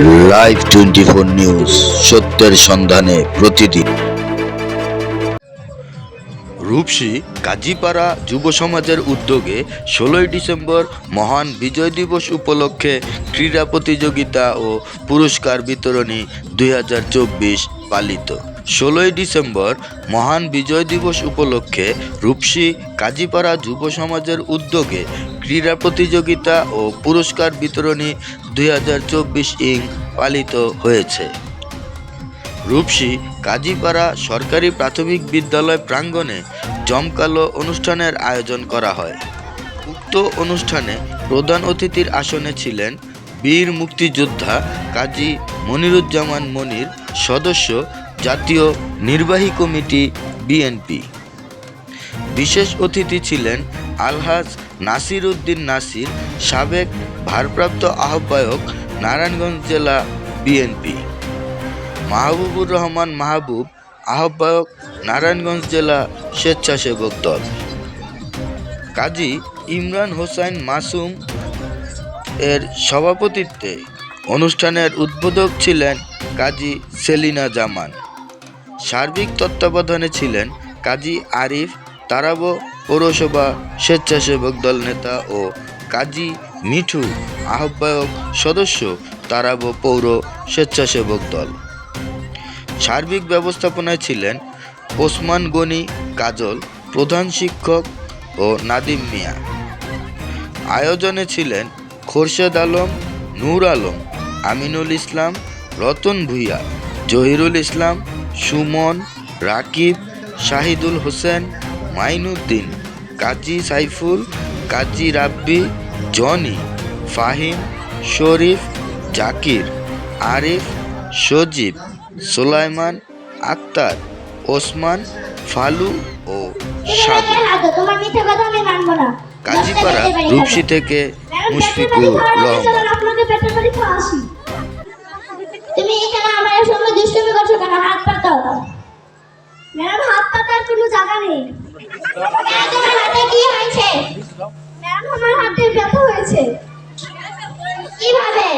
Live twenty four news সত্যের সন্ধানে প্রতিদিন। রূপসী কাজীপাড়া যুব সমাজের উদ্যোগে ষোলোই ডিসেম্বর মহান বিজয় দিবস উপলক্ষে ক্রীড়া প্রতিযোগিতা ও পুরস্কার বিতরণী দুই হাজার চব্বিশ পালিত। ষোলোই ডিসেম্বর মহান বিজয় দিবস উপলক্ষে রূপসী কাজীপাড়া যুব সমাজের উদ্যোগে ক্রীড়া প্রতিযোগিতা ও পুরস্কার বিতরণী দুই হাজার চব্বিশ ইং পালিত হয়েছে। রূপসী কাজীপাড়া সরকারি প্রাথমিক বিদ্যালয় প্রাঙ্গণে জমকালো অনুষ্ঠানের আয়োজন করা হয়। উক্ত অনুষ্ঠানে প্রধান অতিথির আসনে ছিলেন বীর মুক্তিযোদ্ধা কাজী মনিরুজ্জামান মনির, সদস্য জাতীয় নির্বাহী কমিটি বিএনপি। বিশেষ অতিথি ছিলেন আলহাজ নাসির উদ্দিন নাসির, সাবেক ভারপ্রাপ্ত আহ্বায়ক নারায়ণগঞ্জ জেলা বিএনপি। মাহবুবুর রহমান মাহবুব, আহ্বায়ক নারায়ণগঞ্জ জেলা স্বেচ্ছাসেবক দল। কাজী ইমরান হোসাইন মাসুম এর সভাপতিত্বে অনুষ্ঠানের উদ্বোধক ছিলেন কাজী সেলিনা জামান। সার্বিক তত্ত্বাবধানে ছিলেন কাজী আরিফ তারাবো পৌরসভা স্বেচ্ছাসেবক দল নেতা ও কাজী মিঠু আহ্বায়ক সদস্য তারাবো পৌর স্বেচ্ছাসেবক দল। সার্বিক ব্যবস্থাপনায় ছিলেন ওসমান গনি কাজল, প্রধান শিক্ষক ও নাদিম মিয়া। আয়োজনে ছিলেন খোরশেদ আলম, নূর আলম, আমিনুল ইসলাম, রতন ভূঁইয়া, জহিরুল ইসলাম, সুমন, রাকিব, শাহিদুল হোসেন, মাইনুদ্দিন কাজী সাইফুল, কাজী রাব্বি, জনি, ফাহিম, শরীফ, জাকির, আরিফ, সজীব, সোলাইমান, আক্তার, ওসমান, ফালু ও সাগর। কাজীপাড়া, রূপসী থেকে মুশফিকুর রহমান। তুমি এখানে আমার সঙ্গে করছ কেন হাত পাতাও ম্যাডাম হাত পাতার কোনো জায়গা নেই ম্যাডাম, তোমার হাতে কি হয়েছে ম্যাডাম আমার হাতে ব্যথা হয়েছে কীভাবে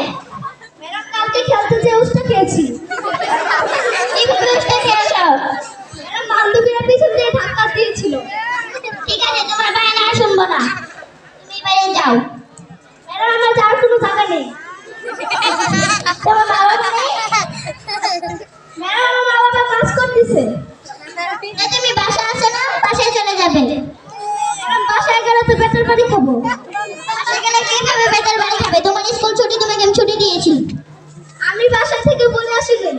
ম্যাডাম কালকে খেলতে যে উষ্টা খেয়েছি কীভাবে উষ্টা খেয়েছো ম্যাডাম বান্ধবীরা পিছন দিয়ে ধাক্কা দিয়েছিল ঠিক আছে তোমার বায়না আর শুনব না তুমি বাইরে যাও ম্যাডাম আমার যাওয়ার কোনো জায়গা নেই। তুমি বাসা আছে না? বাসায় চলে যাবে। বাসায় গেলে তো পেট্রোল পানি খাব বাসায় গেলে কীভাবে পেটের বাড়ি খাবে তোমার স্কুল ছুটি তোমাকে আমি ছুটি দিয়েছি আমি বাসা থেকে বলে আসিনি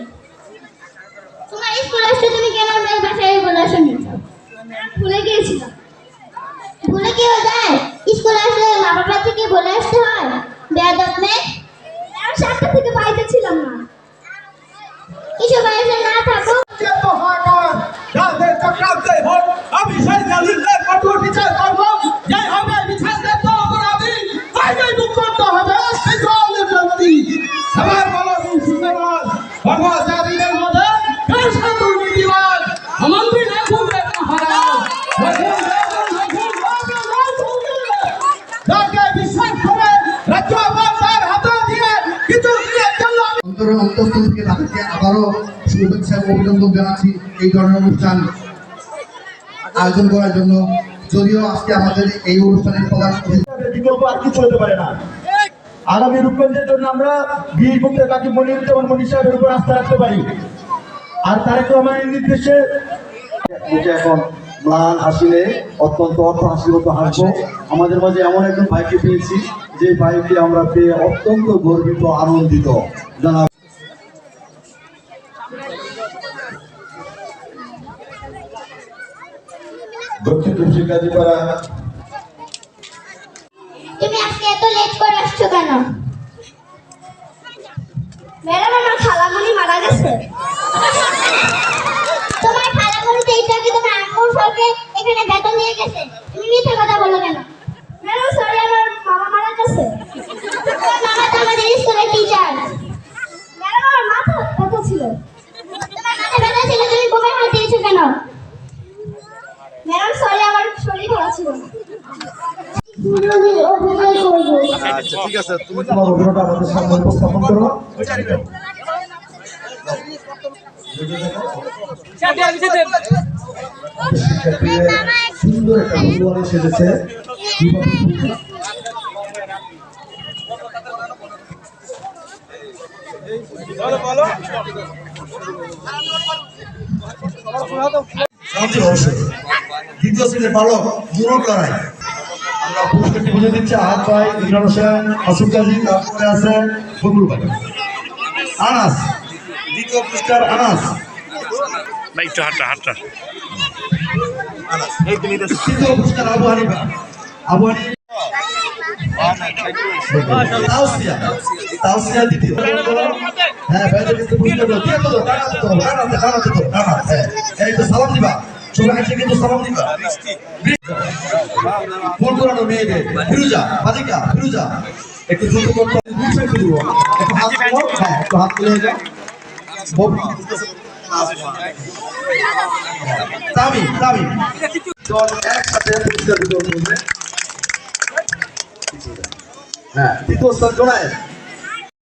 তোমার স্কুল আসতে তুমি কেন মেয়ে বাসায় বলে আসনি ভুলে গিয়েছিলাম ভুলে কি হয়ে যায় স্কুল আসলে মা বাবা থেকে বলে আসতে হয় বেয়াদব মেয়ে আমি সাতটা থেকে বাড়িতে ছিলাম না কিছু বাড়িতে না থাকো আমি সেই জালিমদের কঠোর বিচার করব। যে হবে বিচারদের তো অপরাধী তাইকেই মুখ করতে হবে। জালিম ব্যক্তি সবার বলো সিংহবাদ ভগবান জাতিদের মধ্যে সাথে দুর্নীতিবাদ আমাদের রাখুন মহারাজ। যাকে বিশ্বাস অন্তরের অন্তঃস্থল থেকে তাদেরকে আবারও শুভেচ্ছা ও অভিনন্দন জানাচ্ছি এই ধরনের অনুষ্ঠান আয়োজন করার জন্য। যদিও আজকে আমাদের এই অনুষ্ঠানের প্রধান বিকল্প আর কিছু হতে পারে না। আগামী রূপগঞ্জের জন্য আমরা বীর মুক্তের কাকি মনির যেমন মনির সাহেবের উপর আস্থা রাখতে পারি। আর তারেক রহমানের নির্দেশে এখন ম্লান হাসিলে অত্যন্ত অর্থ হাসির মতো হাসবো। আমাদের মাঝে এমন একজন ভাইকে পেয়েছি যে ভাইকে আমরা পেয়ে অত্যন্ত গর্বিত আনন্দিত। জানা কৃষি কাজীপাড়া তুমি আজকে এত লেট করে আসছো কেন? ম্যাডাম, আমার খালামণি মারা গেছে। তোমার খালামণিতে এইটা কি তোমার আম্মুর ফলকে এখানে বেতন দিয়ে গেছে। তুমি মিথ্যে কথা বলো কেন? ম্যাডাম সরি আমার মামা মারা গেছে। মামা তো আমাদের স্কুলের টিচার ম্যাডাম, আমার মাথা ব্যথা ছিল। তোমার মাথা ব্যথা ছিল, তুমি ঘুমের হাত দিয়েছ কেন? ম্যাডাম আচ্ছা ঠিক আছে, তুমি তোমার অভিনয়টা আমাদের সামনে উপস্থাপন করো। সুন্দর একটা ফুটবল সেজেছে। শান্তি অবশ্যই। দ্বিতীয় শ্রেণির বালক মুরগ লড়াই আমরা পুরস্কারটি বুঝে দিচ্ছি আহাত ভাই ইমরান হোসেন আসুফ গাজী তারপরে আছে বকুল ভাই আনাস দ্বিতীয় পুরস্কার আনাস। একটু হাঁটা হাঁটা। তৃতীয় পুরস্কার আবু হানিফা। আবু হানিফা হ্যাঁ হ্যাঁ এই তো সালাম দিবা। সবাই আছে কিন্তু একটু দ্রুত করতে তুলো। হ্যাঁ একটু হাত হ্যাঁ তৃতীয় স্থান জোনায়ের